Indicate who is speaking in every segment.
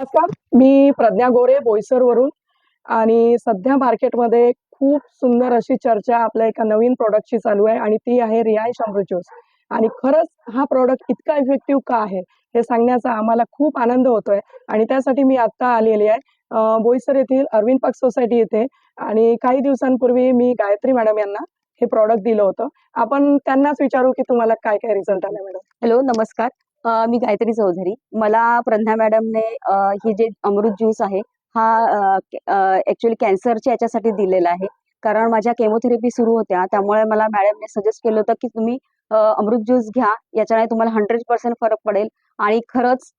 Speaker 1: नमस्कार. मी प्रज्ञा गोरे बोईसरवरून. आणि सध्या मार्केटमध्ये खूप सुंदर अशी चर्चा आपल्या एका नवीन प्रोडक्टची चालू आहे आणि ती आहे रियाय अमृत ज्यूस. आणि खरंच हा प्रॉडक्ट इतका इफेक्टिव्ह का आहे हे सांगण्याचा आम्हाला खूप आनंद होतोय. आणि त्यासाठी मी आत्ता आलेली आहे. बोईसर येथील अरविंद पक्ष सोसायटी येथे. आणि काही दिवसांपूर्वी मी गायत्री मॅडम यांना हे प्रॉडक्ट दिलं होतं. आपण त्यांनाच विचारू की तुम्हाला काय काय रिझल्ट आला मॅडम?
Speaker 2: हॅलो नमस्कार. मी गायत्री चौधरी. मला प्रज्ञा मॅडमने हे जे अमृत ज्यूस आहे हा ऍक्च्युली कॅन्सरच्या याच्यासाठी दिलेला आहे. कारण माझ्या केमोथेरपी सुरू होत्या. त्यामुळे मला मॅडमने सजेस्ट केलं होतं की तुम्ही अमृत ज्यूस घ्या. याच्याने तुम्हाला हंड्रेड पर्सेंट फरक पडेल. आणि खरंच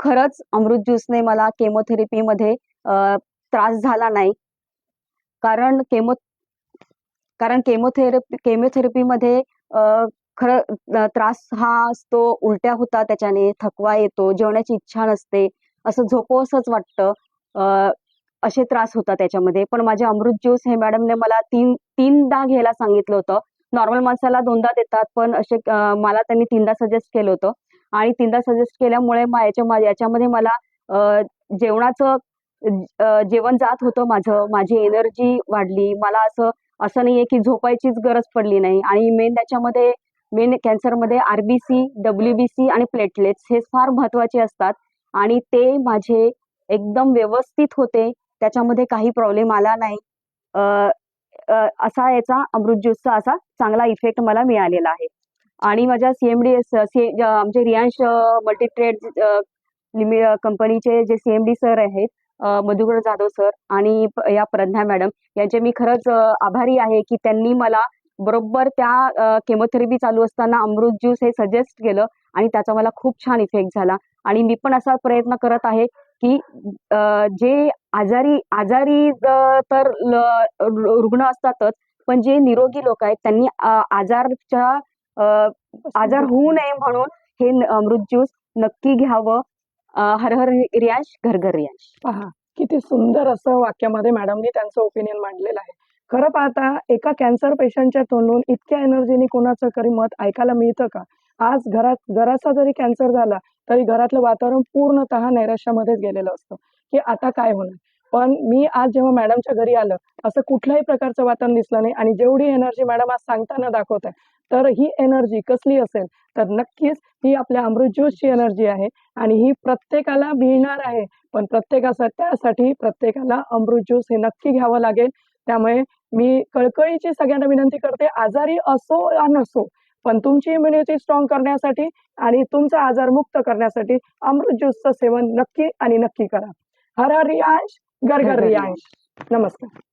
Speaker 2: खरंच अमृत ज्यूसने मला केमोथेरपीमध्ये त्रास झाला नाही. कारण केमो कारण केमोथेरपी केमोथेरपीमध्ये खरं त्रास हा असतो उलट्या होता त्याच्याने थकवा येतो जेवणाची इच्छा नसते असं झोपोसच वाटतं. असे त्रास होता त्याच्यामध्ये. पण माझे अमृत ज्यूस हे मॅडमने मला तीन तीनदा घ्यायला सांगितलं होतं. नॉर्मल माणसाला दोनदा देतात पण असे मला त्यांनी तीनदा सजेस्ट केलं होतं. आणि तीनदा सजेस्ट केल्यामुळे मा- याच्या याच्यामध्ये मला जेवणाचं जेवण जात होतं माझं. माझी एनर्जी वाढली. मला असं असं नाहीये की झोपायचीच गरज पडली नाही. आणि मेन त्याच्यामध्ये मेन कॅन्सरमध्ये आरबीसी डब्ल्यूबीसी आणि प्लेटलेट्स हे फार महत्त्वाचे असतात. आणि ते माझे एकदम व्यवस्थित होते. त्याच्यामध्ये काही प्रॉब्लेम आला नाही. असा याचा अमृत ज्यूसचा असा चांगला इफेक्ट मला मिळालेला आहे. आणि माझ्या सीएमडी आमचे रियांश मल्टीट्रेड लिमि कंपनीचे जे सीएमडी सर आहेत मधुकर जाधव सर आणि या प्रज्ञा मॅडम यांचे मी खरंच आभारी आहे की त्यांनी मला बरोबर त्या केमोथेरपी चालू असताना अमृत ज्यूस हे सजेस्ट केलं आणि त्याचा मला खूप छान इफेक्ट झाला. आणि मी पण असा प्रयत्न करत आहे की जे आजारी आजारी तर रुग्ण असतातच पण जे निरोगी लोक आहेत त्यांनी आजारच्या अ, आजार होऊ नये म्हणून हे अमृत ज्यूस नक्की घ्यावं. हर हर रियांश घर घर रियांश.
Speaker 1: पहा किती सुंदर असं वाक्यामध्ये मॅडमनी त्यांचं ओपिनियन मांडलेलं आहे. खरं पाहता एका कॅन्सर पेशंटच्या तोंडून इतक्या एनर्जीने कोणाचं तरी मत ऐकायला मिळतं का? आज घरात जरासा जरी कॅन्सर झाला तरी घरातलं वातावरण पूर्णतः नैराश्यामध्येच गेलेलं असतं. की आता काय होणार? पण मी आज जेव्हा मॅडमच्या घरी आलं असं कुठल्याही प्रकारचं वातावरण दिसलं नाही आणि जेवढी एनर्जी मॅडम आज सांगताना दाखवत आहे तर ही एनर्जी कसली असेल? तर नक्कीच ही आपल्या अमृत ज्यूसची एनर्जी आहे आणि ही प्रत्येकाला मिळणार आहे. पण प्रत्येकासाठी त्यासाठी प्रत्येकाला अमृत ज्यूस हे नक्की घ्यावं लागेल. त्यामुळे मी कळकळीची सगळ्यांना विनंती करते आजारी असो या नसो पण तुमची इम्युनिटी स्ट्रॉंग करण्यासाठी आणि तुमचा आजार मुक्त करण्यासाठी अमृत ज्यूसचं सेवन नक्की आणि नक्की करा. हर हर रियांश
Speaker 2: घर घर
Speaker 1: रियांश. नमस्कार.